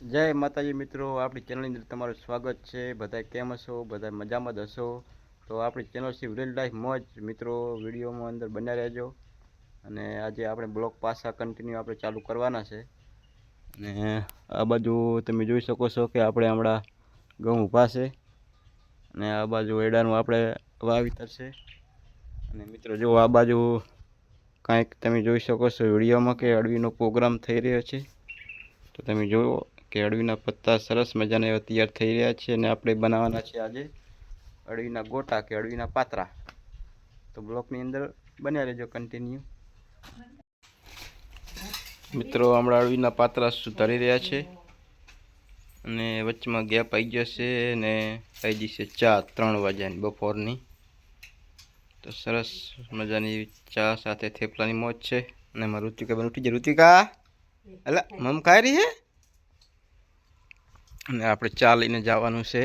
જય માતાજી મિત્રો, આપણી ચેનલની અંદર તમારું સ્વાગત છે. બધા કેમ હશો? બધા મજામાં જ હશો? તો આપણી ચેનલ છે વિલેજ લાઈફ મોજ. મિત્રો વિડીયોમાં અંદર બન્યા રહેજો. અને આજે આપણે બ્લોગ પાસા કન્ટિન્યુ આપણે ચાલુ કરવાના છે. અને આ બાજુ તમે જોઈ શકો છો કે આપણે હમણાં ઘઉં ઊભા છે. અને આ બાજુ એડાનું આપણે વાવેતર છે. અને મિત્રો, જો આ બાજુ કાંઈક તમે જોઈ શકો છો વિડીયોમાં કે અળવીનો પ્રોગ્રામ થઈ રહ્યો છે. તો તમે જુઓ કે અળવીના પત્તા સરસ મજાના એવા તૈયાર થઈ રહ્યા છે અને આપણે બનાવવાના છે આજે અળવીના ગોટા કે અળવીના પાતરા. તો બ્લોકની અંદર બન્યા રહેજો કન્ટિન્યુ મિત્રો, હમણાં અળવીના પાતરા સુધારી રહ્યા છે અને વચમાં ગેપ આવી જશે અને આવી જશે ચા ત્રણ વાગ્યાની બપોરની. તો સરસ મજાની ચા સાથે થેપલાની મોજ છે અને એમાં ઋતિકા બેન ઉઠી જાય ઋતિકા અલા, મમ ખાઈ રહી છે અને આપણે ચા લઈને જવાનું છે.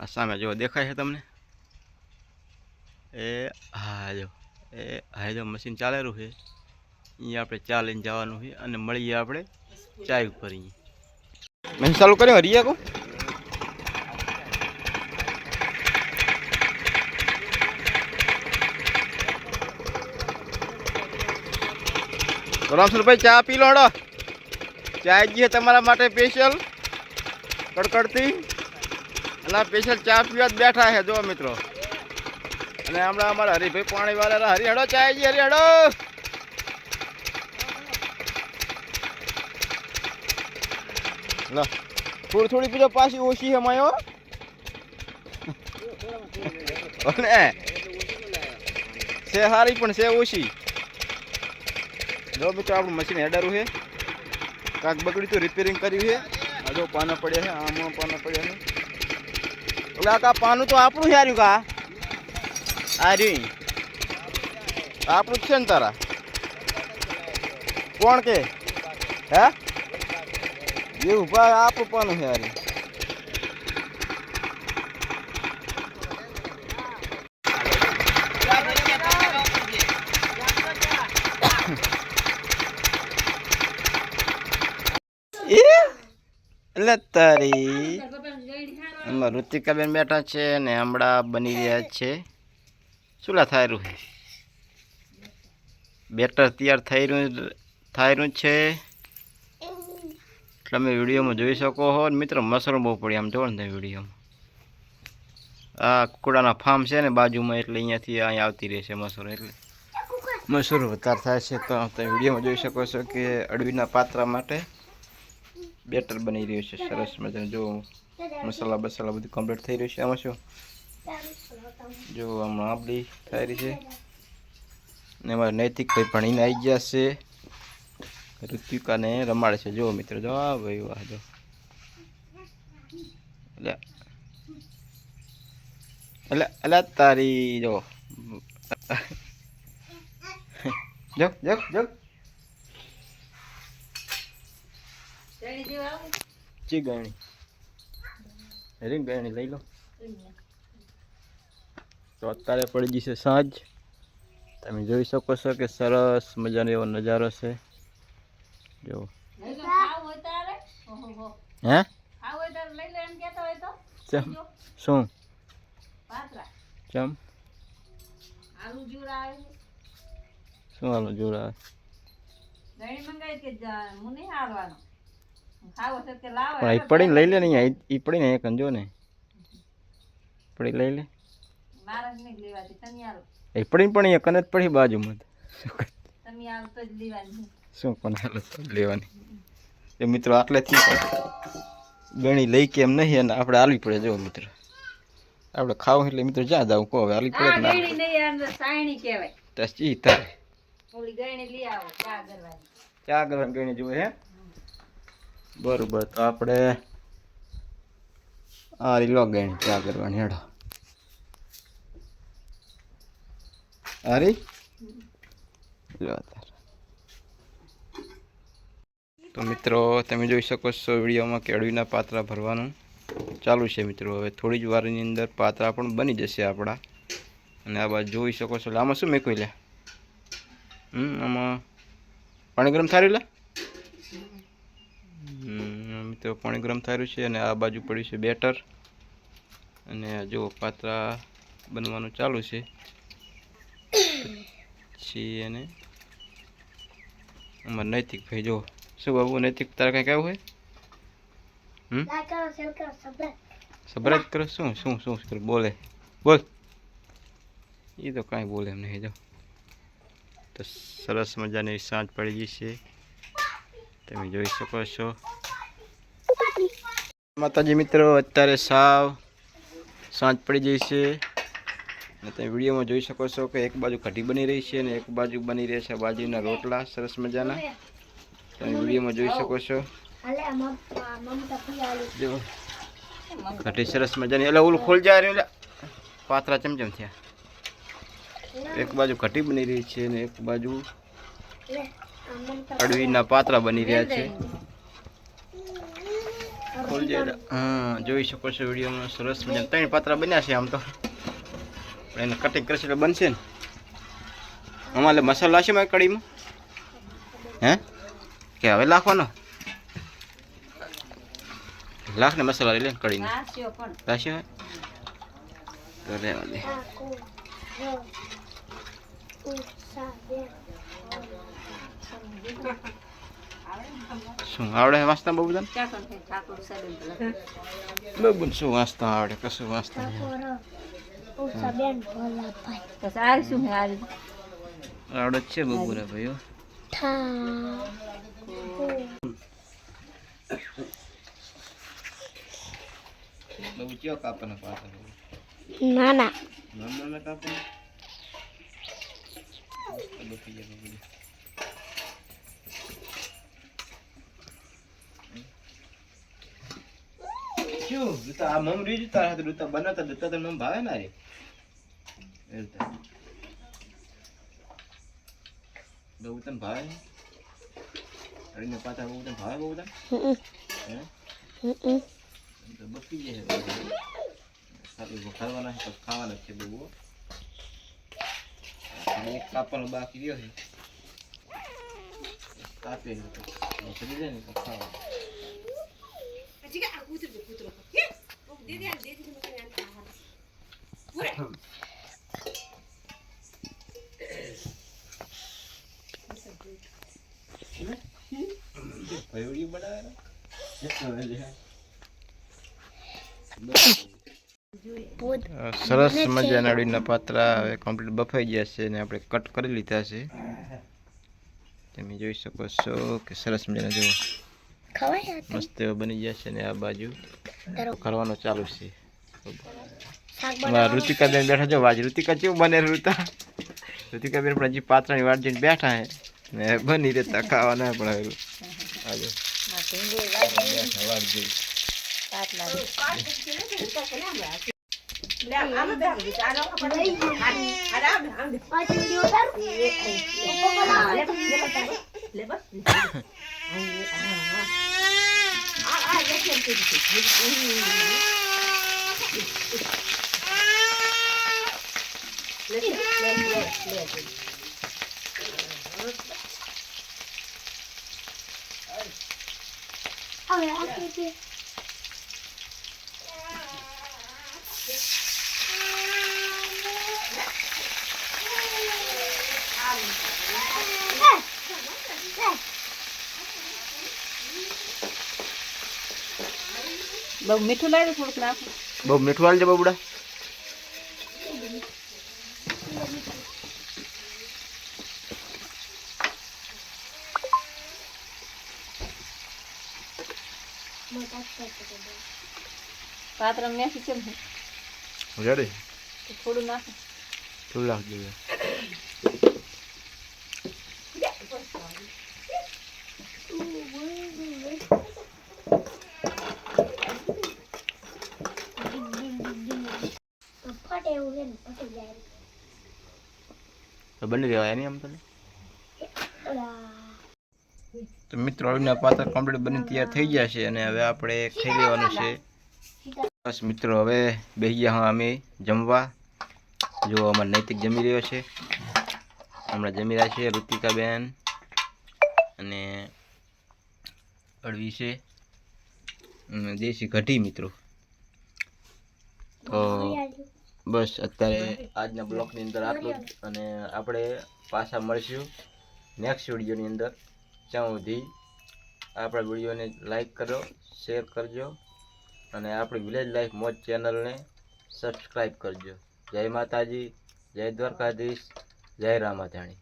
આ સામે જો દેખાય છે તમને? એ, હા જો એ, હા જો મશીન ચાલેલું છે. અહીંયા આપણે ચા લઈને જવાનું છે અને મળીએ આપણે ચાય ઉપર મશીન ચાલુ કર્યો, હરિયા કો? રામસુરભાઈ ચા પી લોડો ચા છે તમારા માટે સ્પેશિયલ કડકડતી. અને સ્પેશિયલ ચા પીવા બેઠા છે જો મિત્રો. અને હમણાં અમારા હરિભાઈ પાણી વાળા હરી ચાયજી ચા આવી હરી લો થોડી થોડી પીજો પાછી ઓછી છે માયો. અને છે સારી પણ છે ઓછી. જો મિત્રો, આપણું મશીન હેડરું છે. કાંક બગડ્યું તો રિપેરિંગ કર્યું છે. આ જો પાના પડ્યા છે આમાં પાના પડ્યા છે. ઓલા કા પાનું તો આપણું છે આર્યું કા? આર્યું આપણું છે ને તારા? કોણ કે? હે? એવું ભાઈ આપણું પાનું છે આર્યું એ એટલે તારી એમાં ઋતિકાબેન બેઠા છે ને હમણાં બની રહ્યા છે. ચૂલા થાયરું છે બેટર તૈયાર થઈ રહ્યું થઈ રહ્યું છે. તમે વિડીયોમાં જોઈ શકો હો. મિત્રો, મશરૂમ બહુ પડી આમ જોવો ને વિડીયોમાં. આ કુકડાના ફાર્મ છે ને બાજુમાં, એટલે અહીંયાથી અહીંયા આવતી રહેશે મસૂરો એટલે. મસૂરો વધારે થાય છે તો તમે વિડીયોમાં જોઈ શકો છો કે અડવીના પાત્રા માટે. બેટર બની રહ્યું છે, સરસ મજાનું. જો મસાલા બસાલા બધું કમ્પ્લીટ થઈ રહ્યું છે, આમાં શું? જો હમણાં આપણી થઈ રહી છે. ને અમારા નૈતિક ભાઈ ભણીને આવી ગયા છે. ઋતિકાને રમાડે છે. જો મિત્રો, જો, આ ભાઈ, વાહ, જો. એટલે એટલે તારી, જો. જો જો જો. ચી ગયણી રીંગ ગયણી લઈ લો. તો અત્યારે પડી જશે સાંજ. તમે જોઈ શકો છો કે સરસ મજાનો એવો નજારો છે. જો. હે. શું? ચમ. શું હાલો જોરા? પણ એ પડીને લઈ લે ને અહીંયા એ પડીને એક કંજો ને. પડી લઈ લે. એ પડીને પણ અહીંયા કને જ પડી બાજુમાં. શું પણ હાલત તો લેવાની. એ મિત્રો આટલેથી ગણી લઈ કે એમ નહીં અને આપણે હાલવી પડે જો મિત્રો. આપણે ખાવું એટલે મિત્રો જ્યાં જાવ કહો હવે હાલવી પડે ના ચી કરવાની ગણી જુએ હે? બરોબર, તો આપણે આ રીલો ગેન ક્યાં કરવાની, હેડો. અરે તો મિત્રો, તમે જોઈ શકો છો વિડીયોમાં કેળવીના પાત્રા ભરવાનું ચાલુ છે મિત્રો. હવે થોડી જ વારની અંદર પાત્રા પણ બની જશે આપણા. અને આ બાજુ જોઈ શકો છો એટલે આમાં શું મેં લે? હમ, આમાં પાણી ગરમ થાર્યું લે? મિત્રો પાણી ગરમ થયેલું છે અને આ બાજુ પડ્યું છે બેટર. અને જુઓ પાત્રા બનવાનું ચાલુ છે. પછી એને અમારે નૈતિક ભાઈ જો શું બાબુ નૈતિક તારે કંઈક આવું હોય? સબરાજ કરો શું શું શું કરો? બોલે. બોલ. એ તો કાંઈ બોલે એમ નહીં જો તો સરસ મજાની સાંજ પડી ગઈ છે. તમે જોઈ શકો છો. માતાજી મિત્રો, અત્યારે સાવ સાંજ પડી જાય છે. અને તમે વિડીયોમાં જોઈ શકો છો કે એક બાજુ કઢી બની રહી છે અને એક બાજુ બની રહ્યા છે બાજુના રોટલા, સરસ મજાના. તમે વિડીયોમાં જોઈ શકો છો. જો, કઢી સરસ મજાની. એટલે ઓલું ખોલ જાય એટલે પાતરા ચમચમ થયા. એક બાજુ કઢી બની રહી છે અને એક બાજુ અડવીના પાતરા બની રહ્યા છે. હા જોઈ શકો છો વિડીયોમાં સરસ મજા ત્રણ પાત્રા બન્યા છે આમ તો. એને કટિંગ કરશે એટલે બનશે ને. અમારે મસાલા છે મારી કઢીમાં? હે? કે હવે લાખવાનો? લાખ ને મસાલા લઈ લે ને કઢીને. હોય તો રહેવા દે. શું આવડે વાંચતા બહુ બધા બહુ શું વાંચતા આવડે કશું વાંચતા આવડે. છે બબુરા ભાઈઓ બબુ કાપવાના ના ના નાના. ના કાપવાના બબુ શું દુતા આ મમ રીજ તારા હાથે દુતા બનાવતા દુતા તને મમ ભાવે ના રે? દુતા બહુ તને ભાવે? અડીને પાછા બહુ તને ભાવે બહુ તને? હે? તો બફી જાય સારું ખાવાના છે ખાવાના છે બહુ એક કાપવાનો બાકી રહ્યો છે. કાપે ચડી જાય ને તો સરસ મજાના અડીના પાત્રા હવે કમ્પ્લીટ બફાઈ ગયા છે અને આપણે કટ કરી લીધા છે. તમે જોઈ શકો છો કે સરસ મજાના જુઓ. મસ્ત એવા બની ગયા છે અને આ બાજુ. કરવાનું ચાલુ છે. ઋતિકા બેન બેઠા જો વાજ ઋતિકા કેવું બને ઋતા? ઋતિકા બેન પણ હજી પાત્રાની વાટ જઈને બેઠા હે ને બની રહેતા ખાવાના પણ હવે. આજો હવે આ કે બહુ મીઠું લાવે થોડુંક નાખું. બહુ મીઠું હાલજે બબુડા. પાત્ર મેસી છે રેડી? થોડું નાખું. થોડું લાગજો ફટે એવું છે ને ફટી જાય તો બની રહેવાય નહીં આમ તો તો મિત્રો અળવીના પાત્ર કમ્પ્લીટ બની તૈયાર થઈ ગયા છે અને હવે આપણે ખાઈ લેવાનું છે. બસ મિત્રો, હવે બેસી ગયા હા અમે જમવા. જો અમારે નૈતિક જમી રહ્યો છે. હમણાં જમી રહ્યા છે ઋતિકાબેન અને અળવી છે દેશી કઢી મિત્રો. તો બસ અત્યારે આજના બ્લોગની અંદર આટલું જ. અને આપણે પાછા મળશું નેક્સ્ટ વિડીયોની અંદર. ત્યાં સુધી આપણા વિડીયોને લાઈક કરો શેર કરજો અને આપણી વિલેજ લાઈફ મોજ ચેનલને સબસ્ક્રાઈબ કરજો. જય માતાજી જય દ્વારકાધીશ જય રામાધાણી.